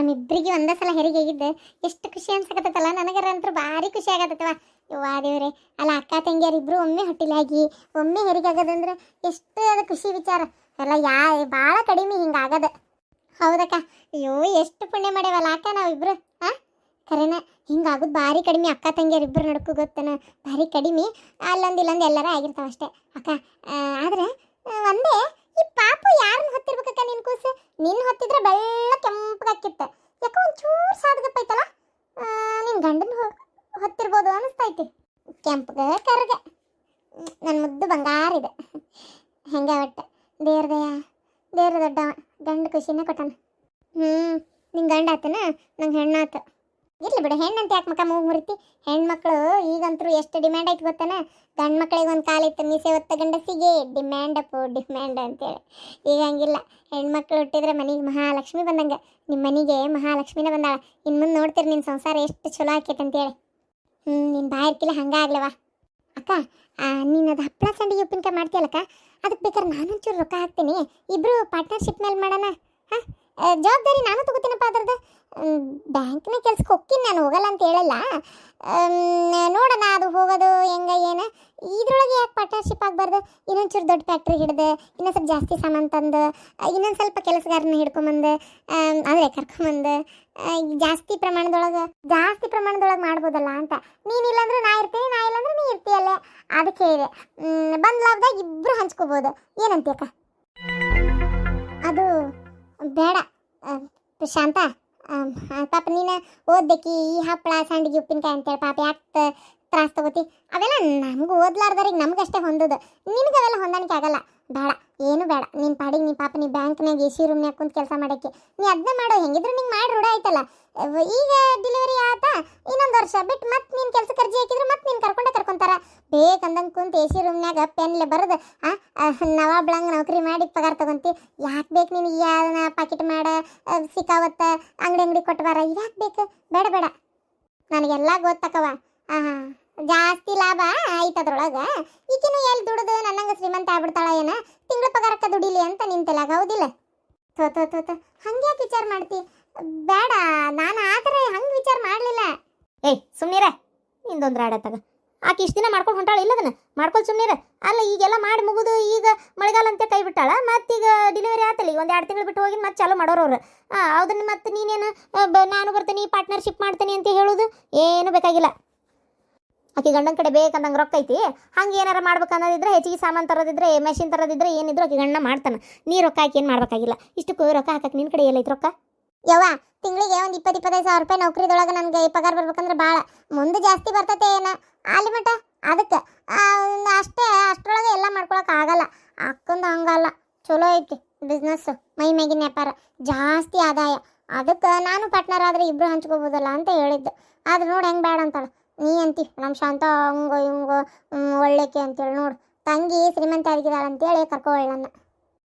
ನಮ್ಮಿಬ್ಬರಿಗೆ ಒಂದೇ ಸಲ ಹೆರಿಗೆ ಆಗಿದ್ದು. ಎಷ್ಟು ಖುಷಿ ಅನ್ಸಕತ್ತಲ್ಲ ನನಗರ ಅಂತೂ ಭಾರಿ ಖುಷಿ ಆಗತ್ತವ ಯವ್ವಾ ದೇವ್ರೆ, ಅಲ್ಲ ಅಕ್ಕ ತಂಗಿಯರು ಇಬ್ಬರು ಒಮ್ಮೆ ಹೊಟ್ಟಿಲಾಗಿ, ಒಮ್ಮೆ ಹೆರಿಗೆ ಆಗೋದಂದ್ರೆ ಎಷ್ಟು ಅದು ಖುಷಿ ವಿಚಾರ. ಅಲ್ಲ ಯಾ ಭಾಳ ಕಡಿಮೆ ಹಿಂಗಾಗದ ಹೌದಕ್ಕ, ಅಯ್ಯೋ, ಎಷ್ಟು ಪುಣ್ಯ ಮಾಡ್ಯಾವಲ್ಲ ಅಕ್ಕ ನಾವಿಬ್ರು ಹಾಂ ಖರೇನ ಹಿಂಗಾಗೋದು ಭಾರಿ ಕಡಿಮೆ ಅಕ್ಕ ತಂಗಿಯರು ಇಬ್ಬರು ನಡ್ಕೊ ಗೊತ್ತನ, ಭಾರಿ ಕಡಿಮೆ. ಅಲ್ಲೊಂದು ಇಲ್ಲೊಂದು ಎಲ್ಲರ ಆಗಿರ್ತಾವ ಅಷ್ಟೇ. ಅಕ್ಕ ಆದ್ರೆ ಒಂದೇ ಈ ಪಾಪ ಯಾರನ್ನ ಹೊತ್ತಿರ್ಬೇಕಕ್ಕ ನಿನ್ ಕೂಸು? ನಿನ್ ಹೊತ್ತಿದ್ರೆ ಬೆಳ್ಳ ಕೆಂಪಗಾಕಿತ್ತ. ಯಾಕೋ ಒಂಚೂರು ಸಾದ್ಗಪ್ಪ ಐತಲ್ಲ ನಿನ್ನ ಗಂಡನ ಹೊತ್ತಿರ್ಬೋದು ಅನಿಸ್ತೈತಿ. ಕೆಂಪಗ, ಕರ್ಗ. ನನ್ನ ಮುದ್ದು ಬಂಗಾರ ಇದೆ. ಹೆಂಗ ಒಟ್ಟು? ದೇವ್ರದಯ? ದೇವ್ರ ದೊಡ್ಡ ಗಂಡ ಖುಷಿನೇ ಕೊಟ್ಟಾನ. ಹ್ಞೂ ನಿನ್ನ ಗಂಡ ಆತನ? ನಂಗೆ ಹೆಣ್ಣಾತ. ಇರ್ಲಿ ಬಿಡು, ಹೆಣ್ಣಂತ ಯಾಕೆ ಮಕ್ಕ ಮೂಗು ಮುರಿತಿ? ಹೆಣ್ಮಕ್ಳು ಈಗಂತೂ ಎಷ್ಟು ಡಿಮ್ಯಾಂಡ್ ಆಯ್ತು ಗೊತ್ತಾನ? ಗಂಡು ಮಕ್ಳಿಗೆ ಒಂದು ಕಾಲ ಇತ್ತು ಮೀಸೆ ಒತ್ತ ಗಂಡಸಿಗೆ ಡಿಮ್ಯಾಂಡ್ ಅಪ್ಪು ಡಿಮ್ಯಾಂಡ್ ಅಂತೇಳಿ. ಈಗ ಹಂಗಿಲ್ಲ, ಹೆಣ್ಮಕ್ಳು ಹುಟ್ಟಿದ್ರೆ ಮನೆಗೆ ಮಹಾಲಕ್ಷ್ಮಿ ಬಂದಂಗೆ. ನಿಮ್ಮ ಮನೆಗೆ ಮಹಾಲಕ್ಷ್ಮಿನೇ ಬಂದಾಳ. ಇನ್ನು ಮುಂದೆ ನೋಡ್ತೀರಿ ನಿನ್ನ ಸಂಸಾರ ಎಷ್ಟು ಚಲೋ ಆಕೈತೆ ಅಂತೇಳಿ. ಹ್ಞೂ ನಿನ್ನ ಬಾಯಿರ್ಕಿಲ್ಲ ಹಂಗಾಗ್ಲವ ಅಕ್ಕ ನೀನು ಅದು ಹಪ್ಪಳ ಸಂಡಿಗೆ ಉಪ್ಪಿನಕಾಯಿ ಮಾಡ್ತೀಯಲ್ಲಕ್ಕ? ಅದಕ್ಕೆ ಬೇಕಾದ್ರೆ ನಾನೊಂಚೂರು ರೊಕ್ಕ ಹಾಕ್ತೀನಿ. ಇಬ್ಬರು ಪಾರ್ಟ್ನರ್ಶಿಪ್ ಮೇಲೆ ಮಾಡೋಣ, ಹಾಂ? ಜವಾಬ್ದಾರಿ ನಾನು ತಗೋತೀನಪ್ಪ ಅದ್ರದ್ದು? ಬ್ಯಾಂಕ್ನ ಕೆಲ್ಸಕ್ಕೆ ಹೋಗ್ತೀನಿ ನಾನು, ಹೋಗಲ್ಲ ಅಂತ ಹೇಳಲ್ಲ. ನೋಡೋಣ ಅದು ಹೋಗೋದು ಹೆಂಗ ಏನು. ಇದ್ರೊಳಗೆ ಯಾಕೆ ಪಾರ್ಟ್ನರ್ಶಿಪ್ ಆಗಬಾರ್ದು? ಇನ್ನೊಂಚೂರು ದೊಡ್ಡ ಫ್ಯಾಕ್ಟ್ರಿ ಹಿಡ್ದು, ಇನ್ನೊಂದು ಸ್ವಲ್ಪ ಜಾಸ್ತಿ ಸಾಮಾನು ತಂದು ಇನ್ನೊಂದು ಸ್ವಲ್ಪ ಕೆಲಸಗಾರನ ಹಿಡ್ಕೊಂಬಂದು ಅಂದರೆ ಕರ್ಕೊಂಬಂದು ಜಾಸ್ತಿ ಪ್ರಮಾಣದೊಳಗೆ ಜಾಸ್ತಿ ಪ್ರಮಾಣದೊಳಗೆ ಮಾಡ್ಬೋದಲ್ಲ ಅಂತ. ನೀನು ಇಲ್ಲಾಂದ್ರೆ ನಾ ಇರ್ತೀನಿ, ನಾ ಇಲ್ಲಾಂದ್ರೆ ನೀ ಇರ್ತೀಯಲ್ಲೇ ಅದಕ್ಕೆ ಇದೆ ಬಂದ್ ಇಬ್ಬರು ಹಂಚ್ಕೋಬೋದು. ಏನಂತೀಯಕ್ಕ? ಅದು ಬೇಡ. ಶಾಂತ ಪಾಪ ನೀನು ಓದ್ಬೇಕಿ, ಈ ಹಪ್ಪಳ, ಸಂಡಿಗೆ, ಉಪ್ಪಿನಕಾಯಿ ಅಂತೇಳಿ ಪಾಪ ಯಾಕೆ ತ್ರಾಸ ತಗೋತಿ? ಅವೆಲ್ಲ ನಮ್ಗೆ ಓದ್ಲಾರ್ದವ್ರಿಗೆ ನಮಗಷ್ಟೇ ಹೊಂದೋದು. ನಿನಗೆ ಅವೆಲ್ಲ ಹೊಂದಾಣಿಕೆ ಆಗಲ್ಲ. ಬೇಡ, ಏನು ಬೇಡ. ನಿನ್ನ ಪಾಡಿಗೆ ನೀ ಪಾಪ ನೀ ಬ್ಯಾಂಕ್ನಾಗ ಎ ಸಿ ರೂಮ್ನಾಗ ಕುಂತು ಕೆಲಸ ಮಾಡಕ್ಕೆ. ನೀ ಅದನ್ನ ಮಾಡೋ, ಹೆಂಗಿದ್ರು ನಿಂಗೆ ಮಾಡಿ, ರೂಢ ಆಯ್ತಲ್ಲ. ಈಗ ಡೆಲಿವರಿ ಆತ, ಇನ್ನೊಂದು ವರ್ಷ ಬಿಟ್ಟು ಮತ್ತೆ ನೀನು ಕೆಲಸ ಕರ್ಜಿ ಹಾಕಿದ್ರೆ ಮತ್ತೆ ನೀನು ಕರ್ಕೊಂಡೇ ಕರ್ಕೊಂತಾರ. ಬೇಕಂದಂಗೆ ಕುಂತು ಎ ಸಿ ರೂಮ್ನಾಗ ಪೆನ್ಲೆ ಬರೆದು ನವಾಬ್ಳಂಗ್ ನೌಕರಿ ಮಾಡಿ ಪಗಾರ ತಗೊಂತಿ. ಯಾಕೆ ಬೇಕು ನಿನಗೆ ಯಾರನ್ನ ಪಾಕೆಟ್ ಮಾಡ ಸಿಕ್ಕಾವತ್ತ, ಅಂಗಡಿ ಅಂಗಡಿ ಕೊಟ್ಟು ಬಾರ ಯಾಕೆ ಬೇಕು? ಬೇಡ ಬೇಡ. ನನಗೆಲ್ಲ ಗೊತ್ತಕ್ಕವ ಹಾಂ ಜಾಸ್ತಿ ಲಾಭ ಆಯ್ತು ಅದ್ರೊಳಗೆ. ಈಕಿನ ಎಲ್ಲಿ ದುಡ್ದು ನನ್ನಂಗ ಶ್ರೀಮಂತ ಆಗ್ಬಿಡ್ತಾಳ ಏನ, ತಿಂಗಳ ಪಗಾರಕ್ಕ ದುಡಿಲಿ ಅಂತ ನಿಂತಲಾಗ ಹೌದಿಲ್ಲ? ತೋ ತೋ ಹಂಗೆ ವಿಚಾರ ಮಾಡ್ತಿ? ಬೇಡ, ನಾನು ಆ ಥರ ಹಂಗೆ ವಿಚಾರ ಮಾಡಲಿಲ್ಲ. ಏಯ್ ಸುಮ್ಮನಿರ ನಿಂದೊಂದು ತಗ ಆಕೆ ಇಷ್ಟು ದಿನ ಮಾಡ್ಕೊಂಡು ಹೊಂಟಾಳ ಇಲ್ಲ ಅದನ್ನ ಮಾಡ್ಕೊಂಡು ಸುಮ್ಮನಿರ ಅಲ್ಲ, ಈಗೆಲ್ಲ ಮಾಡಿ ಮುಗಿದು ಈಗ ಮಳೆಗಾಲ ಅಂತ ಕೈ ಬಿಟ್ಟಾಳ, ಮತ್ತೀಗ ಡೆಲಿವರಿ ಆತಲ್ಲ, ಈಗ ಒಂದು ಎರಡು ತಿಂಗಳು ಬಿಟ್ಟು ಹೋಗಿ ಮತ್ತೆ ಚಾಲು ಮಾಡೋರು ಅವ್ರು. ಅದನ್ನು ಮತ್ತೆ ನೀನೇನು ನಾನು ಬರ್ತೀನಿ ಪಾರ್ಟ್ನರ್ಶಿಪ್ ಮಾಡ್ತೀನಿ ಅಂತ ಹೇಳೋದು? ಏನು ಬೇಕಾಗಿಲ್ಲ. ಆಕೆ ಗಂಡನ ಕಡೆ ಬೇಕಂದಂಗೆ ರೊಕ್ಕ ಐತಿ, ಹಂಗೆ ಏನಾರ ಮಾಡ್ಬೇಕು ಅನ್ನೋದಿದ್ರೆ ಹೆಚ್ಚಿಗೆ ಸಾಮಾನು ತರೋದಿದ್ರೆ ಮೆಷಿನ್ ತರೋದಿದ್ರೆ ಏನಿದ್ರು ಆಕಿ ಗಂಡ ಮಾಡ್ತಾನೆ. ನೀ ರೊಕ್ಕ ಹಾಕಿ ಏನು ಮಾಡ್ಬೇಕಾಗಿಲ್ಲ. ಇಷ್ಟಕ್ಕೂ ರೊಕ್ಕ ಹಾಕಕ್ಕೆ ನಿನ್ನ ಕಡೆ ಎಲ್ಲೈತೆ ರೊಕ್ಕ? ಯವ್ವ, ತಿಂಗಳಿಗೆ ಒಂದು ಇಪ್ಪತ್ತು ಇಪ್ಪತ್ತೈದು ಸಾವಿರ ರೂಪಾಯಿ ನೌಕರಿದೊಳಗೆ ನನಗೆ ಪಗಾರ ಬರ್ಬೇಕಂದ್ರೆ ಭಾಳ ಮುಂದೆ ಜಾಸ್ತಿ ಬರ್ತೈತೆ ಏನ? ಅಲ್ಲಿ ಮಟ ಅದಕ್ಕೆ. ಅಷ್ಟೇ, ಅಷ್ಟರೊಳಗೆ ಎಲ್ಲ ಮಾಡ್ಕೊಳಕ್ಕೆ ಆಗಲ್ಲ. ಅಕ್ಕಂದು ಹಂಗಲ್ಲ. ಚಲೋ ಐತಿ ಬಿಸ್ನೆಸ್ಸು ಮೈ ಮ್ಯಾಗಿನ ವ್ಯಾಪಾರ. ಜಾಸ್ತಿ ಆದಾಯ. ಅದಕ್ಕೆ ನಾನು ಪಾರ್ಟ್ನರ್ ಆದರೆ ಇಬ್ಬರು ಹಂಚ್ಕೋಬೋದಲ್ಲ ಅಂತ ಹೇಳಿದ್ದು. ಆದ್ರೆ ನೋಡಿ ಹೆಂಗೆ ಬೇಡ ಅಂತಾಳೆ. ನೀ ಅಂತಿ ನಮ್ಮ ಶಾಂತ, ಹಂಗೋ, ಹಿಂಗೋ ಒಳ್ಳೆಕೆ ಅಂತೇಳಿ ನೋಡು. ತಂಗಿ ಶ್ರೀಮಂತ ಆಗಿದ್ದಾಳೆ ಅಂತೇಳಿ ಕರ್ಕೊಳ್ಳ ನನ್ನ.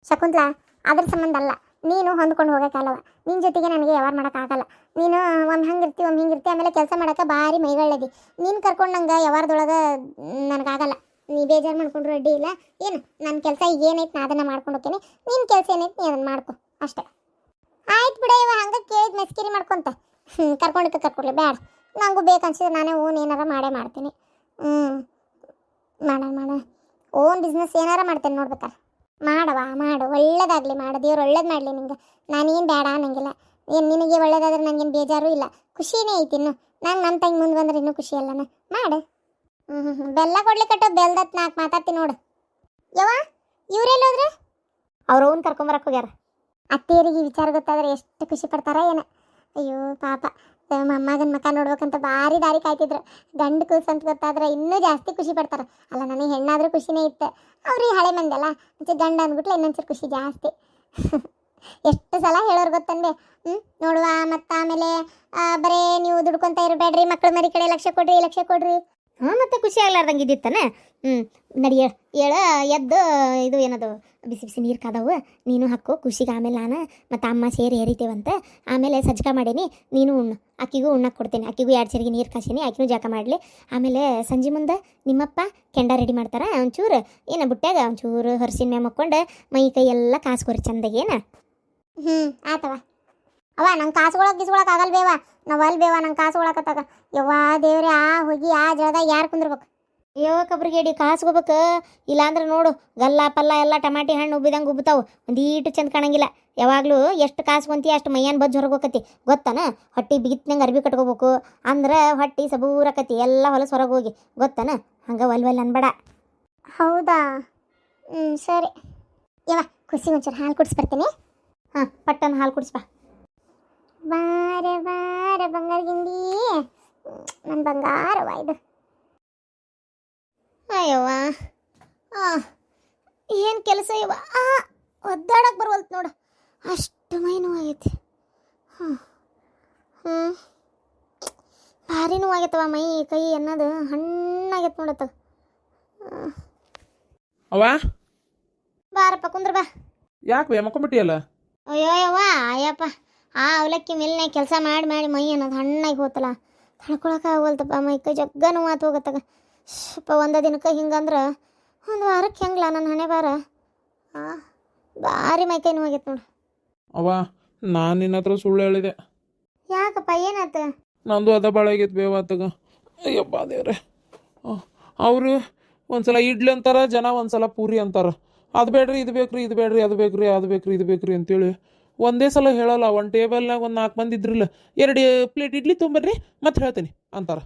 ಶಕುಂತ್ಲಾ, ಅದ್ರ ಸಂಬಂಧ ಅಲ್ಲ. ನೀನು ಹೊಂದ್ಕೊಂಡು ಹೋಗೋಕ್ಕಲ್ಲವ ನಿನ್ನ ಜೊತೆಗೆ ನನಗೆ ವ್ಯವಹಾರ ಮಾಡೋಕ್ಕಾಗಲ್ಲ ನೀನು ಒಮ್ಮೆ ಹಂಗೆ ಇರ್ತಿ ಒಮ್ಮೆ ಹಿಂಗೆ ಇರ್ತಿ ಆಮೇಲೆ ಕೆಲಸ ಮಾಡೋಕೆ ಭಾರಿ ಮೈಗಳ್ಳದಿ. ನೀನು ಕರ್ಕೊಂಡು ನಂಗೆ ವ್ಯವಹಾರದೊಳಗೆ ನನಗಾಗಲ್ಲ. ನೀ ಬೇಜಾರು ಮಾಡ್ಕೊಂಡು ಅಡ್ಡಿ ಇಲ್ಲ. ಏನು ನನ್ನ ಕೆಲಸ ಈಗ ಏನೈತೆ ನಾ ಅದನ್ನು ಮಾಡ್ಕೊಂಡು ಹೋಗ್ತೀನಿ. ನಿನ್ನ ಕೆಲಸ ಏನೈತೆ ನೀ ಅದನ್ನು ಮಾಡ್ಕೊ. ಅಷ್ಟೇ. ಆಯ್ತು ಬಿಡ ಇವ, ಹಂಗೆ ಕೇಳಿದ್ ಮೆಸ್ಕಿರಿ ಮಾಡ್ಕೊಂತ. ಕರ್ಕೊಂಡಕ್ಕೆ ಕರ್ಕೊಡ್ಲಿ ಬೇಡ ನನಗೂ ಬೇಕನ್ಸಿದ್ರೆ ನಾನೇ ಓನ್ ಏನಾರ ಮಾಡೇ ಮಾಡ್ತೀನಿ. ಹ್ಞೂ ಮಾಡೋಣ ಮಾಡೋಣ ಓನ್ ಬಿಸ್ನೆಸ್ ಏನಾರ ಮಾಡ್ತೇನೆ ನೋಡ್ಬೇಕಾರೆ. ಮಾಡವ ಮಾಡು. ಒಳ್ಳೇದಾಗಲಿ ಮಾಡು. ದೇವ್ರು ಒಳ್ಳೇದು ಮಾಡಲಿ ನಿಂಗೆ. ನಾನೇನು ಬೇಡ ಅನ್ನಂಗಿಲ್ಲ. ಏನು ನಿನಗೆ ಒಳ್ಳೇದಾದ್ರೆ ನನಗೇನು ಬೇಜಾರು ಇಲ್ಲ. ಖುಷಿನೇ ಐತಿ ಇನ್ನು. ನಾನು ನಮ್ಮ ತಂಗಿ ಮುಂದೆ ಬಂದ್ರೆ ಇನ್ನೂ ಖುಷಿ ಅಲ್ಲನ? ಮಾಡು. ಹ್ಞೂ ಹ್ಞೂ ಹ್ಞೂ ಬೆಲ್ಲ ಕೊಡ್ಲಿಕ್ಕಟ್ಟು ಬೆಲ್ದತ್ ನಾಲ್ಕು ಮಾತಾಡ್ತೀನಿ ನೋಡು. ಯವ್ವ ಇವ್ರೆಲ್ಲಿ ಹೋದ್ರೆ? ಅವ್ರು ಓನ್ ಕರ್ಕೊಂಬರಕ್ಕೆ ಹೋಗ್ಯಾರ. ಅತ್ತೆಯರಿಗೆ ವಿಚಾರ ಗೊತ್ತಾದ್ರೆ ಎಷ್ಟು ಖುಷಿ ಪಡ್ತಾರ ಏನ. ಅಯ್ಯೋ, ಪಾಪ. ಮೊಮ್ಮಗನ ಮಕ ನೋಡ್ಬೇಕಂತ ಭಾರಿ ದಾರಿ ಕಾಯ್ತಿದ್ರು. ಗಂಡು ಕೂಸು ಅಂತ ಗೊತ್ತಾದ್ರೆ ಇನ್ನೂ ಜಾಸ್ತಿ ಖುಷಿ ಪಡ್ತಾರೆ. ಅಲ್ಲ, ನನಗೆ ಹೆಣ್ಣಾದ್ರೂ ಖುಷಿನೇ ಇತ್ತು. ಅವ್ರಿಗೆ ಹಳೆ ಮಂದಿ ಅಲ್ಲ? ಮತ್ತೆ ಗಂಡ ಅಂದ್ಬಿಟ್ಲೆ ಇನ್ನೊಂಚೂರು ಖುಷಿ ಜಾಸ್ತಿ. ಎಷ್ಟು ಸಲ ಹೇಳೋರು ಗೊತ್ತಂದೆ ಹ್ಞೂ ನೋಡುವ, ಮತ್ತು ಆಮೇಲೆ ಬರೇ ನೀವು ದುಡ್ಕೊಂತ ಇರಬೇಡ್ರಿ ಮಕ್ಕಳು ಮರಿ ಕಡೆ ಲಕ್ಷ ಕೊಡ್ರಿ ಲಕ್ಷ ಕೊಡ್ರಿ. ಹಾಂ, ಮತ್ತೆ ಖುಷಿ ಆಗ್ಲಾರ್ದಂಗೆ ಇದ್ದಿತ್ತಾನೆ? ಹ್ಞೂ ನಡಿ ಹೇಳ ಎದ್ದು, ಇದು ಏನದು, ಬಿಸಿ ಬಿಸಿ ನೀರು ಕಾದವು, ನೀನು ಹಾಕು, ಖುಷಿಗೆ ಆಮೇಲೆ ನಾನು ಮತ್ತು ಅಮ್ಮ ಸೇರಿ ಏರಿತೇವಂತೆ, ಆಮೇಲೆ ಸಜ್ಜಕ ಮಾಡೀನಿ, ನೀನು ಉಣ್ಣು ಅಕ್ಕಿಗೂ ಉಣ್ಣಕ್ಕೆ ಕೊಡ್ತೀನಿ, ಅಕ್ಕಿಗೂ ಎರಡು ಸರಿಗೆ ನೀರು ಕಾಸೀನಿ, ಆಕಿನೂ ಜಾಕ ಮಾಡಲಿ, ಆಮೇಲೆ ಸಂಜೆ ಮುಂದೆ ನಿಮ್ಮಪ್ಪ ಕೆಂಡ ರೆಡಿ ಮಾಡ್ತಾರೆ, ಒಂಚೂರು, ಏನು ಬುಟ್ಟ್ಯಾಗ ಒಂಚೂರು ಹೊರಸಿನ ಮ್ಯಾಮ್ ಮಕ್ಕೊಂಡು, ಮೈ ಕೈ ಎಲ್ಲ ಕಾಸ್ಕೊರಿ ಏನು? ಹ್ಞೂ ಆತವ ಅವ ನಂಗೆ ಕಾಸುಗಳಕ್ಕೆ ಗಿಸ್ಕೊಳಕ್ಕೆ ಆಗಲ್ ಬೇವ ನಾವು ಅಲ್ಲಿ ಬೇವ ನಂಗೆ ಕಾಸುಗೊಳಕತ್ತಾಗ ಯವ್ವಾ ದೇವ್ರೆ, ಆ ಹೋಗಿ ಆ ಜಾಗ ಯಾರು ಕುಂದ್ರಬೇಕು? ಅಯ್ಯೋ ಹೇಳಿ ಕಾಸ್ಕೋಬೇಕು ಇಲ್ಲಾಂದ್ರೆ ನೋಡು ಗಲ್ಲ ಪಲ್ಲ ಎಲ್ಲ ಟಮಾಟಿ ಹಣ್ಣು ಉಬ್ಬಿದಂಗೆ ಉಬ್ತಾವು ಒಂದೀಟು ಚಂದ ಕಾಣಂಗಿಲ್ಲ. ಯಾವಾಗಲೂ ಎಷ್ಟು ಕಾಸ್ಕೊಂತಿ ಅಷ್ಟು ಮೈಯನ್ ಬಜ್ಜು ಹೊರಗೋಕತಿ ಗೊತ್ತಾನ? ಹೊಟ್ಟಿ ಬಿಗಿತ್ನಂಗೆ ಅರ್ಬಿ ಕಟ್ಕೋಬೇಕು. ಅಂದ್ರೆ ಹೊಟ್ಟಿ ಸಬೂರಕತಿ ಎಲ್ಲ ಹೊಲಸು ಹೊರಗೆ ಹೋಗಿ. ಗೊತ್ತಾನ? ಹಂಗೆ ಒಲ್ ಒಲ್ ಅನ್ಬೇಡ. ಹೌದಾ? ಹ್ಞೂ ಸರಿ. ಯವ್ವ ಖುಷಿ ಒಂಚೂರು ಹಾಲು ಕುಡಿಸ್ಬರ್ತೀನಿ. ಹಾಂ ಪಟ್ಟನ ಹಾಲು ಕುಡಿಸ್ಬಾ. ಬಾರ ಬಾರ ಬಂಗಾರ ಗಿಂಡಿ. ನನ್ನ ಬಂಗಾರವ ಇದು. ಅಯ್ಯವ್ವ. ಹಾಂ ಏನು ಕೆಲಸ ಇವ? ಆ ಒದ್ದಾಡಕ್ಕೆ ಬರುವಲ್ತು ನೋಡು. ಅಷ್ಟು ಮೈ ಆಗೈತಿ ಹ್ಞೂ ಹ್ಞೂ ಭಾರಿ ನೋವಾಗೈತವ ಮೈ ಕೈ ಅನ್ನೋದು ಹಣ್ಣಾಗೈತೆ ನೋಡತ್ತ ಅವ ಬಾರಪ್ಪ ಕುಂದ್ರ ಬಾ. ಯಾಕೆ ಮಕ್ಕೊಂಬಿಟ್ಟಿಯಲ್ಲ ಅಯ್ಯೋ ಯವ್ವ ಅಯ್ಯಪ್ಪ. ಆ ಅವಲಕ್ಕಿ ಮಿಲ್ನಾಗ ಕೆಲಸ ಮಾಡಿ ಮಾಡಿ ಮೈ ಅನ್ನೋದು ಹಣ್ಣಾಗಿ ಹೋತಲ್ಲ. ತಡ್ಕೊಳಕ್ಕೆ ಆಗೋಲ್ತಪ್ಪ ಮೈ ಕೈ ಜಗ್ಗ ನೋವಾತು ಹೋಗತ್ತಾಗ. ಶಪ್ಪ ಒಂದು ದಿನಕ್ಕೆ ಹಿಂಗಂದ್ರೆ ಒಂದು ವಾರಕ್ಕೆ ಹೆಂಗ್ಲ ನನ್ನ ಹಣೆ ಬಾರ ಭಾರಿ ಮೈ ಕೈ ನೋವಾಗೈತೆ ನೋಡು. ಅವ ನಾನು ನಿನ್ನ ಹತ್ರ ಸುಳ್ಳು ಹೇಳಿದೆ. ಯಾಕಪ್ಪ ಏನಾತ? ನಂದು ಅದ ಬಾಳಾಗೈತೆ ಬೇವ ಆತಗ. ಅಯ್ಯಪ್ಪ ದೇವ್ರೆ. ಅವರು ಒಂದ್ಸಲ ಇಡ್ಲಿ ಅಂತಾರ ಜನ ಒಂದ್ಸಲ ಪೂರಿ ಅಂತಾರ. ಅದು ಬೇಡ್ರಿ ಇದು ಬೇಕ್ರಿ ಇದು ಬೇಡ್ರಿ ಅದು ಬೇಕ್ರಿ ಅದು ಬೇಕ್ರಿ ಇದು ಬೇಕ್ರಿ ಅಂತೇಳಿ ಒಂದೇ ಸಲ ಹೇಳಲ್ಲ. ಒಂದು ಟೇಬಲ್ನಾಗ ಒಂದು ನಾಲ್ಕು ಮಂದಿ ಇದ್ರಲ್ಲ. ಎರಡು ಪ್ಲೇಟ್ ಇಡ್ಲಿ ತೊಂಬರ್ರಿ ಮತ್ತೆ ಹೇಳ್ತೀನಿ ಅಂತಾರ.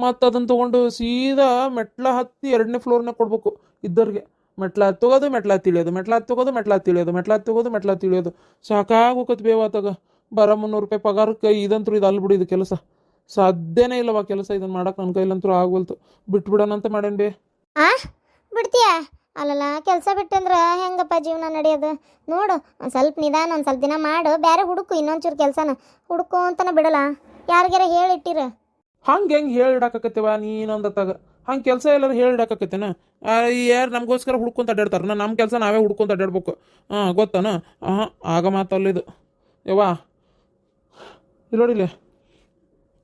ಮತ್ತು ಅದನ್ನು ತೊಗೊಂಡು ಸೀದಾ ಮೆಟ್ಲ ಹತ್ತಿ ಎರಡನೇ ಫ್ಲೋರ್ನ ಕೊಡ್ಬೇಕು ಇದ್ದವ್ರಿಗೆ ಮೆಟ್ಲ ಹತ್ತೋಗೋದು ಮೆಟ್ಲ ತಿಳಿಯೋದು ಮೆಟ್ಲ ಹತ್ತೋಗೋದು ಮೆಟ್ಲ ತಿಳಿಯೋದು ಮೆಟ್ಲ ಹತ್ತೋಗೋದು ಮೆಟ್ಲ ತಿಳಿಯೋದು ಸಾಕಾಗೋಕತ್ ಬೇವಾತಾಗ ಬರ ಮುನ್ನೂರು ರೂಪಾಯಿ ಪಗಾರಕ್ಕೆ ಇದಂತೂ ಇದು ಅಲ್ಲಿ ಬಿಡಿ ಇದು ಕೆಲಸ. ಸಾಧ್ಯನೇ ಇಲ್ಲವ ಕೆಲಸ ಇದನ್ನು ಮಾಡಕ್ಕೆ ನನ್ನ ಕೈಲಂತೂ ಆಗವಲ್ತು. ಬಿಟ್ಬಿಡೋಣಂತ ಮಾಡೇನು ಬೇ. ಆ? ಬಿಡ್ತೀಯ? ಅಲ್ಲಲ್ಲ, ಕೆಲಸ ಬಿಟ್ಟಂದ್ರೆ ಹೆಂಗಪ್ಪ ಜೀವನ ನಡೆಯೋದು? ನೋಡು, ಒಂದು ಸ್ವಲ್ಪ ನಿಧಾನ, ಒಂದು ಸ್ವಲ್ಪ ದಿನ ಮಾಡು. ಬೇರೆ ಹುಡುಕು ಇನ್ನೊಂಚೂರು ಕೆಲಸನ. ಹುಡುಕು ಅಂತನ ಬಿಡಲ್ಲ. ಯಾರಿಗಾರ ಹೇಳಿಟ್ಟಿರ? ಹಂಗೆ ಹೆಂಗೆ ಹೇಳಿ ಇಡಾಕತ್ತೇವ ನೀನೊಂದತ್ತಾಗ ಹಂಗೆ ಕೆಲಸ ಎಲ್ಲರೂ ಹೇಳಿ ಇಡಾಕತ್ತೇನ ಯಾರು ನಮಗೋಸ್ಕರ ಹುಡ್ಕೊಂತ ಅಡ್ಡಾಡ್ತಾರ ನಮ್ಮ ಕೆಲಸ ನಾವೇ ಹುಡ್ಕೊಂತ ಅಡ್ಡಾಡ್ಬೇಕು ಹಾಂ, ಗೊತ್ತಾನ? ಹಾಂ, ಆಗ ಮಾತಲ್ಲಿದು. ಯವ್ವಾ. ಇಲ್ಲಿ. ನೋಡಿಲ್ಲ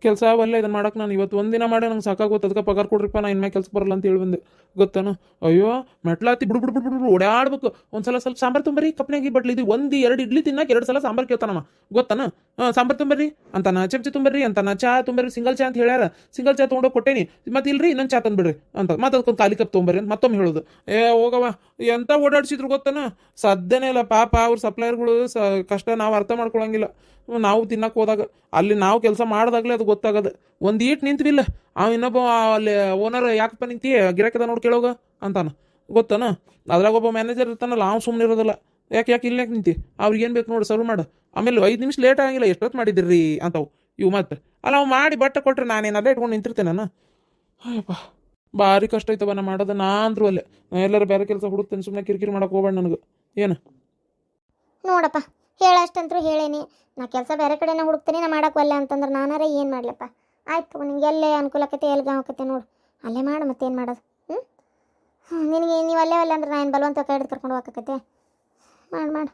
ಕೆಲಸ ಅವಲ್ಲ ಇದನ್ನು ಮಾಡಕ್ಕೆ ನಾನು ಇವತ್ತು ಒಂದಿನ ಮಾಡಿ ನಂಗೆ ಸಾಕಾಗುತ್ತೆ ಅದಕ್ಕೆ ಪಗಾರ ಕೊಡ್ರಿಪ್ಪ, ನಾ ಇನ್ಮೇಲೆ ಕೆಲಸ ಬರಲ್ಲ ಅಂತ ಹೇಳಿ ಬಂದೆ. ಗೊತ್ತಾನ? ಅಯ್ಯೋ, ಮೆಟ್ಲಾತಿ ಬಿಡು ಬಿಡು ಬಿಡು ಬಿಡು ಓಡಾಡ್ಬೇಕು ಒಂದ್ಸಲ ಸ್ವಲ್ಪ ಸಾಂಬಾರು ತುಂಬರಿ ಕಪ್ನಾಗಿ ಬಟ್ಲಿದ್ವಿ ಒಂದು, ಎರಡು ಇಡ್ಲಿ ತಿನ್ನಕ್ಕೆ ಎರಡು ಸಲ ಸಾಂಬಾರು ಕೇಳ್ತಾನಮ್ಮ ಗೊತ್ತಾನ? ಸಾಂಬಾರು ನಾ ಅಂತಾನ ಚಮಚ ಅಂತ ನಾ ಚಾ ತುಂಬರಿ, ಸಿಂಗಲ್ ಚಾ ಅಂತ ಹೇಳ್ಯಾರ. ಸಿಂಗಲ್ ಚಾ ತೊಗೊಂಡೋಗಿ ಕೊಟ್ಟೇನಿ. ಮತ್ತೆ ಇಲ್ರಿ, ಇನ್ನೊಂದು ಚಾ ತಂದ್ಬಿಡ್ರಿ, ಅಂತ. ಮತ್ತೆ ಅದಕ್ಕೊಂದು ಖಾಲಿ ಕಪ್ ತೊಗೊಂಬರ್ರಿ ಅಂತ ಮತ್ತೊಮ್ಮೆ ಹೇಳೋದು. ಏ ಹೋಗವ ಎಂತ ಓಡಾಡ್ಸಿದ್ರು ಗೊತ್ತಾನ? ಸದ್ಯನೇ ಇಲ್ಲ ಪಾಪ ಅವ್ರ ಸಪ್ಲೈಯರ್ಗಳು ಸ, ಕಷ್ಟ ನಾವು ಅರ್ಥ ಮಾಡ್ಕೊಳಂಗಿಲ್ಲ. ನಾವು ತಿನ್ನಕ್ಕೆ ಹೋದಾಗ, ಅಲ್ಲಿ ನಾವು ಕೆಲಸ ಮಾಡಿದಾಗಲೇ ಅದು ಗೊತ್ತಾಗದು. ಒಂದು ಈಟ್ ನಿಂತ್ವಿಲ್ಲ. ಅವ ಇನ್ನೊಬ್ಬ ಅಲ್ಲಿ ಓನರ್ ಯಾಕಪ್ಪ ನಿಂತಿ ಗಿರಾಕದ ನೋಡಿ ಕೇಳೋಗ, ಅಂತಾನ. ಗೊತ್ತಾನ? ಅದ್ರಾಗ ಒಬ್ಬ ಮ್ಯಾನೇಜರ್ ಇರ್ತಾನಲ್ಲ ಅವ್ನು ಸುಮ್ಮನೆ ಇರೋದಿಲ್ಲ ಯಾಕೆ ಯಾಕೆ ಇಲ್ಲಿ ನಿಂತಿ? ಅವ್ರಿಗೆ ಏನು ಬೇಕು ನೋಡಿ ಸರ್ವ್ ಮಾಡು. ಆಮೇಲೆ ಐದು ನಿಮಿಷ ಲೇಟ್ ಆಗಿಲ್ಲ ಎಷ್ಟೊತ್ತು ಮಾಡಿದಿರಿ ಅಂತವು. ಇವು ಮತ್ತೆ ಅಲ್ಲ, ಅವು ಮಾಡಿ ಬಟ್ಟೆ ಕೊಟ್ರೆ ನಾನೇನು ಅಲ್ಲೇ ಇಟ್ಕೊಂಡು ನಿಂತಿರ್ತೇನೆ ನಾನು? ಅಯ್ಯಪ್ಪ, ಭಾರಿ ಕಷ್ಟ ಆಯ್ತವ ನಾ ಮಾಡೋದು. ನಾ ಅಂದ್ರು ಅಲ್ಲೇ. ನಾ ಎಲ್ಲರೂ ಬೇರೆ ಕೆಲಸ ಹುಡುಕ್ತೇನೆ ಸುಮ್ಮನೆ ಕಿರಿಕಿರಿ ಮಾಡಕ್ಕೆ ಹೋಗ್ಬೇಡ ನನಗೆ. ಏನು? ನೋಡಪ್ಪ, ಹೇಳಷ್ಟಂತರೂ ಹೇಳೇನಿ. ನಾ ಕೆಲಸ ಬೇರೆ ಕಡೆನೇ ಹುಡುಕ್ತೇನೆ, ನಾ ಮಾಡಕ್ಕೆ ಒಲ್ಲೆ ಅಂತಂದ್ರೆ ನಾನಾರ ಏನು ಮಾಡ್ಲಪ್ಪ? ಆಯ್ತು ನಿಂಗೆ ಎಲ್ಲೇ ಅನುಕೂಲ ಆಕತೆ ಎಲ್ಲಿ ನೋಡು. ಅಲ್ಲೇ ಮಾಡು ಮತ್ತೇನು ಮಾಡೋದು ಹ್ಞೂ ನಿನಗೆ, ನೀವು ಅಲ್ಲೇ ಅಲ್ಲೇ ಅಂದ್ರೆ ನಾನು ಬಲವಂತ ಕೈ ಹಿಡಿದು ಕರ್ಕೊಂಡು ಹೋಗಕತ್ತೆ ಮಾಡಿ ಮಾಡು.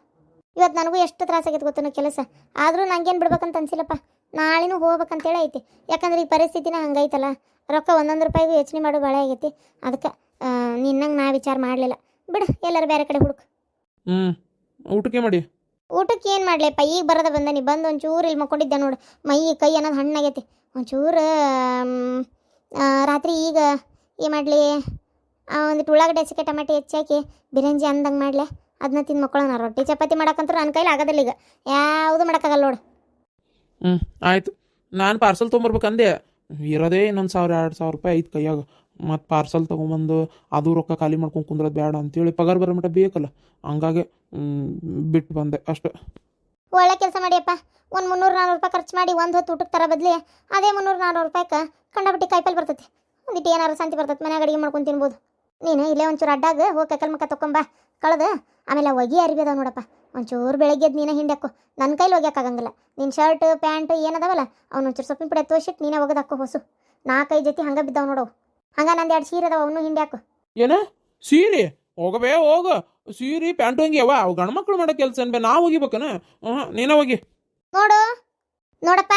ಇವತ್ತು ನನಗೂ ಎಷ್ಟು ತ್ರಾಸಾಗೈತೆ ಗೊತ್ತನ ಕೆಲಸ? ಆದರೂ ನಂಗೇನು ಬಿಡ್ಬೇಕಂತ ಅನ್ಸಿಲ್ಲಪ್ಪ. ನಾಳೆನೂ ಹೋಗ್ಬೇಕಂತೇಳಿ ಐತಿ. ಯಾಕಂದ್ರೆ ಈ ಪರಿಸ್ಥಿತಿನ ಹಂಗೈತಲ್ಲ. ರೊಕ್ಕ ಒಂದೊಂದು ರೂಪಾಯಿಗೂ ಯೋಚನೆ ಮಾಡು ಭಾಳ ಆಗೈತಿ. ಅದಕ್ಕೆ ನಿನ್ನಂಗೆ ನಾ ವಿಚಾರ ಮಾಡಲಿಲ್ಲ. ಬಿಡು ಎಲ್ಲರೂ ಬೇರೆ ಕಡೆ ಹುಡುಕು. ಹ್ಞೂ ಊಟಕ್ಕೆ ಮಾಡಿ? ಊಟಕ್ಕೆ ಏನು ಮಾಡಲಿಪ್ಪ ಈಗ ಬರೋದ ಬಂದ ನೀ ಬಂದು ಒಂಚೂರು ಇಲ್ಲಿ ಮಕ್ಕೊಂಡಿದ್ದೆ ನೋಡು. ಮೈ ಕೈ ಅನ್ನೋದು ಹಣ್ಣಾಗೈತಿ. ಒಂಚೂರು ರಾತ್ರಿ ಈಗ ಏನು ಮಾಡಲಿ? ಒಂದಿಟ್ಟು ಉಳ್ಳಾಗಡ್ಡೆ ಹಸಿಕೆ ಟಮಾಟಿ ಹೆಚ್ಚಾಕಿ ಬಿರಂಜಿ ಅಂದಂಗೆ ಮಾಡಲೆ. ಅದನ್ನ ತಿಂದು ಮಕ್ಕಳನ್ನ ರೊಟ್ಟಿ ಚಪಾತಿ ಮಾಡಕ್ಕಂತೂ ನನ್ನ ಕೈಲಿ ಆಗೋದಿಲ್ಲ ಈಗ. ಯಾವುದು ಮಾಡೋಕ್ಕಾಗಲ್ಲ ನೋಡು. ಹ್ಞೂ ಆಯ್ತು. ನಾನು ಪಾರ್ಸಲ್ ತೊಗೊಂಬರ್ಬೇಕಂದೆ. ಇರೋದೇ ಇನ್ನೊಂದು ಸಾವಿರ ಎರಡು ಸಾವಿರ ರೂಪಾಯಿ ಐತೆ ಕೈಯಾಗ. ಮತ್ತು ಪಾರ್ಸಲ್ ತೊಗೊಂಬಂದು ಅದು ರೊಕ್ಕ ಖಾಲಿ ಮಾಡ್ಕೊಂಡು ಕುಂದ್ರದು ಬೇಡ ಅಂತೇಳಿ ಪಗಾರ ಬರೋ ಮಟ್ಟ ಬೇಕಲ್ಲ. ಹಂಗಾಗಿ ಬಿಟ್ಟು ಬಂದೆ ಅಷ್ಟೆ. ಒಳ್ಳೆ ಕೆಲಸ ಮಾಡಿಯಪ್ಪ. ಒಂದು ಮುನ್ನೂರು ನಾನೂರು ರೂಪಾಯಿ ಖರ್ಚು ಮಾಡಿ ಒಂದು ಹೊತ್ತು ಊಟಕ್ಕೆ ತರ ಬದಲಿ ಅದೇ ಮುನ್ನೂರು ನಾನ್ನೂರು ರೂಪಾಯಿಗೆ ಕಂಡಬಿಟ್ಟು ಕಾಯಿಪಲ್ಲೆ ಬರ್ತೈತಿ. ಒಂದಿಟ್ಟು ಏನಾರು ಸಂತಿ ಬರ್ತೈತೆ ಮನೆಯಾಗ ಅಡುಗೆ ಮಾಡ್ಕೊಂಡು ತಿನ್ಬೋದು. ನೀನು ಇಲ್ಲೇ ಒಂಚೂರು ಅಡ್ಡಾಗ ಹೋಗಿ ಕೈಕಲ್ ಮಕ್ಕ ತೊಗೊಂಬ ಕಳ್ದು? ಆಮೇಲೆ ಒಗಿ ಅರಿವಿ ಅದಾವ ನೋಡಪ್ಪ. ಒಂಚೂರು ಬೆಳಗ್ಗೆ ಎದ್ದು ನೀನೇ ಹಿಂಡ್ಯಾಕು. ನನ್ನ ಕೈಲಿ ಒಗ್ಯಾಕಾಗಂಗಿಲ್ಲ ನಿನ್ನ ಶರ್ಟ್ ಪ್ಯಾಂಟ್ ಏನದಾವಲ್ಲ ಅವ್ನು ಒಂಚೂರು ಸೊಪ್ಪಿನ ಪಡೆ ತೋರಿಸಿಟ್ಟು ನೀನೇ ಒಗದಾಕು ಹೊಸು. ನಾಲ್ಕೈದು ಜೊತೆ ಹಂಗೆ ಬಿದ್ದಾವ ನೋಡವು. ಹಂಗೆ ನಂದು ಎರಡು ಸೀರೆ ಅದಾವ ಅವನು ಹಿಂಡ್ಯಾಕು. ಏನ? ಸೀರೆ? ಹೋಗಬೇ ಹೋಗ. ಸೀರೆ ಪ್ಯಾಂಟ್ ಹಂಗೆ ಅವ. ಅವು ಗಂಡ್ಮಕ್ಳು ಮಾಡೋ ಕೆಲಸ ಅನ್ಬೇ ನಾವು ಹೋಗಿಬೇಕನ? ಹಾಂ ನೀನೇ ಹೋಗಿ. ನೋಡು. ನೋಡಪ್ಪ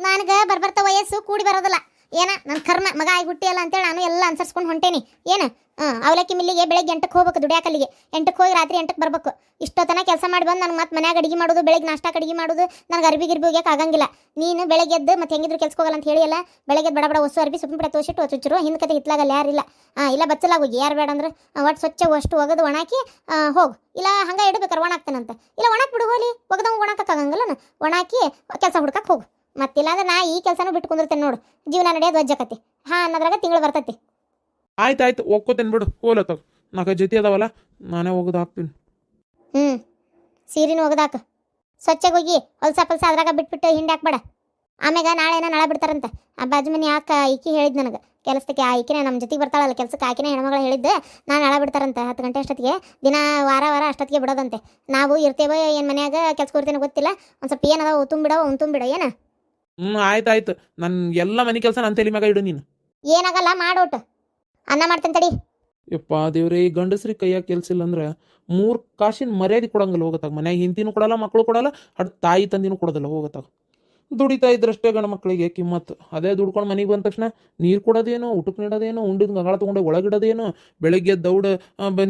ನನಗೆ ಬರ್ಬರ್ತ ವಯಸ್ಸು ಕೂಡಿ ಬರೋದಿಲ್ಲ. ಏನ? ನನ್ನ ಕರ್ಮ ಮಗ ಆಗಿ ಹುಟ್ಟಿಯಲ್ಲ ಅಂತೇಳಿ ನಾನು ಎಲ್ಲ ಅನ್ಸರ್ಸ್ಕೊಂಡು ಹೊಂಟೇನಿ. ಏನು? ಹಾಂ ಅವಲಕ್ಕಿ ಮಿಲ್ಲಿಗೆ ಬೆಳಗ್ಗೆ ಎಂಟಕ್ಕೆ ಹೋಗ್ಬೇಕು ದುಡಿಯಾಕಲ್ಲಿಗೆ ಎಂಟಕ್ಕೆ ಹೋಗಿ ರಾತ್ರಿ ಎಂಟಕ್ಕೆ ಬರ್ಬೇಕು. ಇಷ್ಟೊತ್ತನ ಕೆಲಸ ಮಾಡಿ ಬಂದು ನನಗೆ ಮತ್ತೆ ಮನ್ಯಾಗ ಅಡಿಗೆ ಮಾಡೋದು, ಬೆಳಗ್ಗೆ ನಾಷ್ಟಕ್ಕೆ ಅಡಿಗೆ ಮಾಡೋದು, ನನಗೆ ಅರ್ಬಿ ಗಿರ್ಬಿ ಹೋಗ್ಯಕ್ಕೆ ಆಗಂಗಿಲ್ಲ. ನೀನು ಬೆಳಗ್ಗೆ ಎದ್ದು ಮತ್ತೆ ಹೆಂಗಿದ್ರು ಕೆಲ್ಸಕ್ಕೆ ಹೋಗಲ್ಲ ಅಂತ ಹೇಳಿಯಲ್ಲ ಬೆಳಗ್ಗೆ ಬಡ ಬಡ ಹೊಸ ಅರ್ಬಿ ಪಡೆ ತೋಸಿಟ್ಟು ಚುಚ್ಚರು ಹಿಂದೆ ಕತೆ ಹಿತ್ಲಾಗಲ್ಲ ಯಾರಿಲ್ಲ ಹಾಂ ಇಲ್ಲ. ಬಚ್ಚಲಾಗ ಹೋಗಿ, ಯಾರು ಬೇಡ ಅಂದ್ರೆ ಒಟ್ಟು ಸ್ವಚ್ಛ ಅಷ್ಟು ಒಗದು ಒಣಾಕಿ ಹೋಗು. ಇಲ್ಲ ಹಂಗೆ ಇಡ್ಬೇಕಾರೆ ಅಂತ. ಇಲ್ಲ ಒಣಾಕ್ ಬಿಡು ಹೋಲಿ ಒಗದಂಗೆ ಒಣಾಕಕ್ಕಾಗಂಗಿಲ್ಲ ಒಣಾಕಿ ಕೆಲಸ ಹುಡ್ಕಕ್ಕೆ ಹೋಗು. ಮತ್ತಿಲ್ಲ ಅಂದ್ರೆ ನಾ ಈ ಕೆಲಸನೂ ಬಿಟ್ಟು ಕುಂದಿರ್ತೇನೆ ನೋಡು. ಜೀವನ ನಡೆಯೋದು ವಜ್ಜಕತಿ. ಹಾಂ, ಅನ್ನೋದ್ರಾಗ ತಿಂಗಳು ಬರ್ತೈತಿ. ಆಯ್ತು ಆಯ್ತು ಒಕ್ಕೋತೇನೆ ಬಿಡು ಹೋಲತ್ತಾಗ ನಾಲ್ಕೈದು ಜೊತೆ ಅದಾವಲ್ಲ ನಾನೇ ಒಗದು ಹಾಕ್ತೀನಿ. ಹ್ಞೂ ಸೀರೆನೂ ಒಗದಾಕ ಸ್ವಚ್ಛಗೆ ಹೋಗಿ ಹೊಲ್ಸ ಪಲ್ಸ ಅದ್ರಾಗ ಬಿಟ್ಬಿಟ್ಟು ಹಿಂಡಿ ಹಾಕ್ಬೇಡ. ಆಮ್ಯಾಗ ನಾಳೆ ಏನೋ ನಾಳೆ ಬಿಡ್ತಾರಂತ. ಆ ಬಾಜು ಮನೆ ಯಾಕೆ ಈಕಿ ಹೇಳಿದ್ ನನಗೆ. ಕೆಲಸಕ್ಕೆ ಆ ಈಕಿನೇ ನಮ್ಮ ಜೊತೆಗೆ ಬರ್ತಾಳಲ್ಲ ಕೆಲಸಕ್ಕೆ ಆಕಿನೇ ಹೆಣ್ಮಗಳು ಹೇಳಿದ್ದೆ ನಾನು ನಾಳೆ ಬಿಡ್ತಾರಂತೆ. ಹತ್ತು ಗಂಟೆ ಅಷ್ಟೊತ್ತಿಗೆ ದಿನ ವಾರ ವಾರ ಅಷ್ಟೊತ್ತಿಗೆ ಬಿಡೋದಂತೆ. ನಾವು ಇರ್ತೇವೆ ಏನು ಮನ್ಯಾಗ ಕೆಲ್ಸಕ್ಕೆ ಹೋಗ್ತೇನೆ ಗೊತ್ತಿಲ್ಲ. ಒಂದು ಸ್ವಲ್ಪ ಏನದಾವ ತುಂಬಿಡೋ ಅವ್ನು ತುಂಬಿಡ ಏನ? ಹ್ಞೂ ಆಯ್ತು ಆಯ್ತು ನನ್ನ ಎಲ್ಲ ಮನೆ ಕೆಲಸ ನನ್ನ ತಲೆ ಮ್ಯಾಗ ಇಡು ನೀನು. ಏನಾಗಲ್ಲ ಮಾಡೋಟು ಅನ್ನ ಮಾಡ್ತೇನೆ ತಡಿ. ಯಪ್ಪ ದೇವ್ರೆ, ಈ ಗಂಡಸ್ರಿಗೆ ಕೈಯಾಗ ಕೆಲ್ಸ ಇಲ್ಲ ಅಂದ್ರೆ ಮೂರು ಕಾಸಿನ ಮರ್ಯಾದೆ ಕೊಡಂಗಿಲ್ಲ ಹೋಗತ್ತಾಗ. ಮನ್ಯಾಗ ಹಿಂದಿನೂ ಕೊಡಲ್ಲ ಮಕ್ಕಳು ಕೊಡಲ್ಲ, ಅಡ್ ತಾಯಿ ತಂದಿನೂ ಕೊಡೋದಿಲ್ಲ ಹೋಗತ್ತಾಗ. ದುಡಿತಾ ಇದ್ರಷ್ಟೇ ಗಂಡ ಮಕ್ಕಳಿಗೆ ಕಿಮ್ಮತ್ತು ಅದೇ ದುಡ್ಕೊಂಡು ಮನೆಗೆ ಬಂದ ತಕ್ಷಣ ನೀರು ಕೊಡೋದೇನು ಊಟಕ್ಕೆ ನೀಡೋದೇನು, ಉಂಡಿದ ಗಂಗಾಳ ತೊಗೊಂಡು ಒಳಗಿಡೋದೇನು, ಬೆಳಗ್ಗೆ ದೌಡ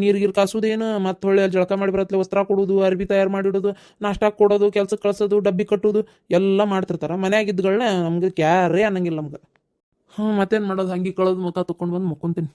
ನೀರು ಗೀರು ಕಾಸೋದೇನು, ಮತ್ತೆ ಹೊಳ್ಳಿ ಅಲ್ಲಿ ಜಳಕ ಮಾಡಿ ಬರತ್ಲೆ ವಸ್ತ್ರ ಕೊಡೋದು, ಅರ್ಬಿ ತಯಾರು ಮಾಡಿಡೋದು, ನಾಷ್ಟಾ ಕೊಡೋದು ಕೆಲ್ಸಕ್ಕೆ ಕಳ್ಸೋದು, ಡಬ್ಬಿ ಕಟ್ಟೋದು, ಎಲ್ಲ ಮಾಡ್ತಿರ್ತಾರೆ. ಮನ್ಯಾಗ ಇದ್ಗಳನ್ನ ನಮ್ಗೆ ಕ್ಯಾರೇ ಅನ್ನಂಗಿಲ್ಲ ನಮ್ಗೆ. ಹ್ಞೂ ಮತ್ತೇನು ಮಾಡೋದು? ಹಂಗೆ ಕಳೋದು ಮುಖ ತಕೊಂಡ್ ಬಂದು ಮುಕ್ಕೊಂತೀನಿ.